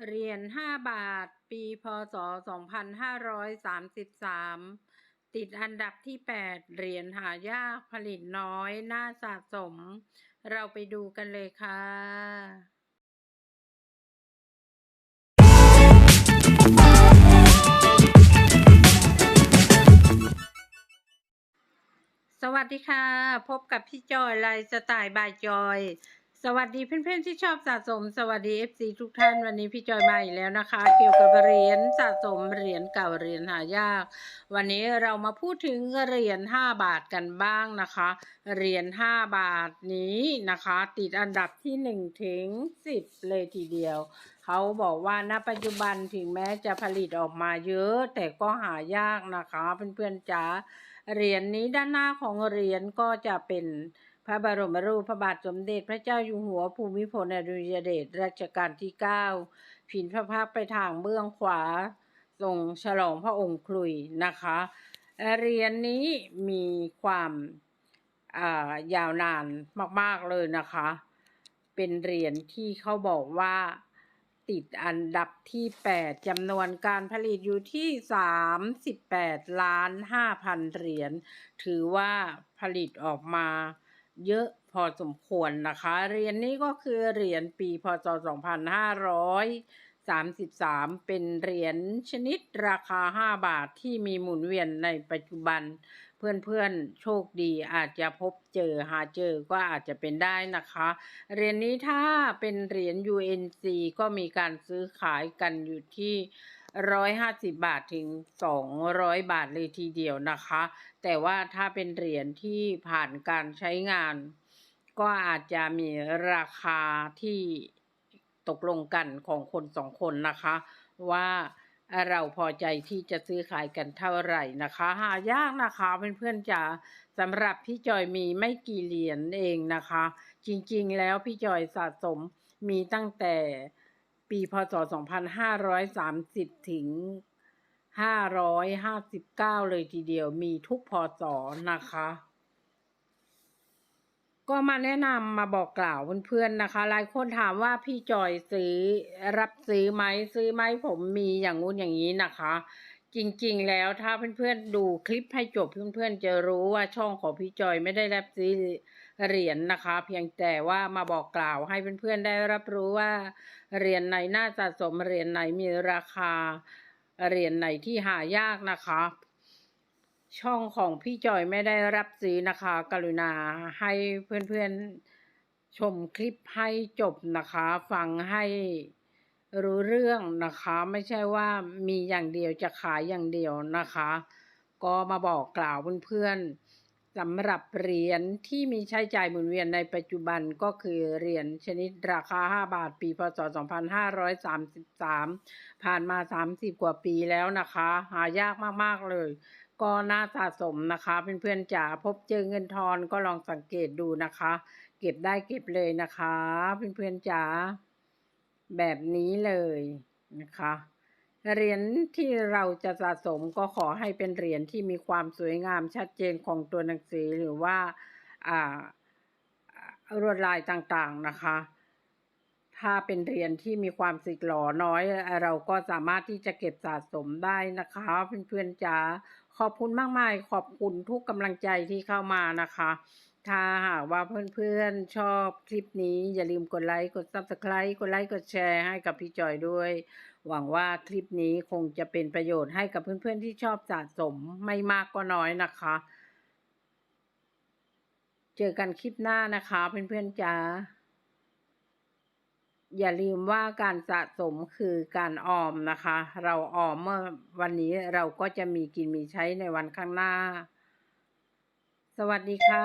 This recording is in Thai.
เหรียญห้าบาท ปีพศ2533ติดอันดับที่8เหรียญหายากผลิตน้อยน่าสะสม เราไปดูกันเลยค่ะสวัสดีค่ะ พบกับพี่จอยไลสไตล์บายจอย สวัสดีเพื่อนๆที่ชอบสะสม สวัสดี FC ทุกท่านวันนี้พี่จอยมาอีกแล้วนะคะ เกี่ยวกับเหรียญสะสมเหรียญเก่าเหรียญหายาก วันนี้เรามาพูดถึงเหรียญ5บาทกันบ้างนะคะ เหรียญ5บาทนี้นะคะ ติดอันดับที่1ถึง10 เลยทีเดียว เขาบอกว่าณปัจจุบันถึงแม้จะผลิตออกมาเยอะ แต่ก็หายากนะคะเพื่อนๆจ๋าเหรียญนี้ด้านหน้าของเหรียญก็จะเป็น พระบรมรูปพระบาทสมเด็จพระเจ้าอยู่หัวภูมิพลอดุลยเดชรัชกาลที่ 9 ผินพระพักไปทางเบื้องขวาทรงฉลองพระองค์คลุยนะคะเหรียญนี้มีความอ่ายาวนานมาก ๆ เลยนะคะ เป็นเหรียญที่เขาบอกว่าติดอันดับที่ 8จำนวนการผลิตอยู่ที่ 38 ล้าน 5,000 เหรียญ ถือว่าผลิตออกมา เยอะพอสมควรนะคะ เหรียญนี้ก็คือเหรียญปีพศ 2533 เป็นเหรียญชนิดราคา 5 บาทที่มีหมุนเวียนในปัจจุบัน เพื่อนๆ โชคดีอาจจะพบเจอหาเจอก็อาจจะเป็นได้นะคะ เหรียญนี้ถ้าเป็นเหรียญ UNC ก็มีการซื้อขายกันอยู่ที่ 150 บาทถึง 200 บาทเลยทีเดียวนะคะ แต่ว่าถ้าเป็นเหรียญที่ผ่านการใช้งาน ก็อาจจะมีราคาที่ตกลงกันของคนสองคนนะคะ ว่าเราพอใจที่จะซื้อขายกันเท่าไหร่นะคะ หายากนะคะเพื่อนๆจ๋าสำหรับพี่จอยมีไม่กี่เหรียญเองนะคะ จริงๆแล้วพี่จอยสะสมมีตั้งแต่ ปีพศ 2530 ถึง 559 เลยทีเดียวมีทุกพศนะคะ ก็มาแนะนำมาบอกกล่าวเพื่อนๆนะคะ หลายคนถามว่าพี่จอยซื้อรับซื้อไหมซื้อไหมผมมีอย่างงู้นอย่างนี้นะคะจริงๆ แล้วถ้าเพื่อนๆดูคลิปให้จบเพื่อนๆจะรู้ว่าช่องของพี่จอยไม่ได้รับซื้อ เหรียญนะคะ เพียงแต่ว่ามาบอกกล่าวให้เพื่อนๆได้รับรู้ว่าเหรียญไหนน่าสะสมเหรียญไหนมีราคาเหรียญไหนที่หายากนะคะ ช่องของพี่จอยไม่ได้รับซื้อนะคะ กรุณาให้เพื่อนๆชมคลิปให้จบนะคะ ฟังให้รู้เรื่องนะคะ ไม่ใช่ว่ามีอย่างเดียวจะขายอย่างเดียวนะคะ ก็มาบอกกล่าวเพื่อนๆ สำหรับเหรียญที่มีใช้จ่ายหมุนเวียนในปัจจุบันก็คือเหรียญชนิดราคา 5 บาทปีพศ 2533 ผ่านมา 30 กว่าปีแล้วนะคะ หายากมาก ๆ เลย ก็น่าสะสมนะคะเพื่อนๆจ๋าพบเจอเงินทอนก็ลองสังเกตดูนะคะ เก็บได้เก็บเลยนะคะเพื่อนๆจ๋าแบบนี้เลยนะคะ เหรียญที่เราจะสะสมก็ขอให้เป็นเหรียญที่มีความสวยงามชัดเจนของตัวหนังสือหรือว่าอ่ารวดลายต่างๆนะคะ ถ้าเป็นเหรียญที่มีความสึกหลอน้อย เราก็สามารถที่จะเก็บสะสมได้นะคะเพื่อนๆจ๋าขอบคุณมากมายขอบคุณทุกกำลังใจที่เข้ามานะคะ ถ้าหากว่าเพื่อนๆชอบคลิปนี้ อย่าลืมกดไลค์กด Subscribe กดไลค์กดแชร์ให้กับพี่จอยด้วย หวังว่าคลิปนี้คงจะเป็นประโยชน์ให้กับเพื่อนๆที่ชอบสะสมไม่มากก็น้อยนะคะ เจอกันคลิปหน้านะคะเพื่อนๆจ๋าอย่าลืมว่าการสะสมคือการออมนะคะ เราออมเมื่อวันนี้เราก็จะมีกินมีใช้ในวันข้างหน้า วัสดีค่ะ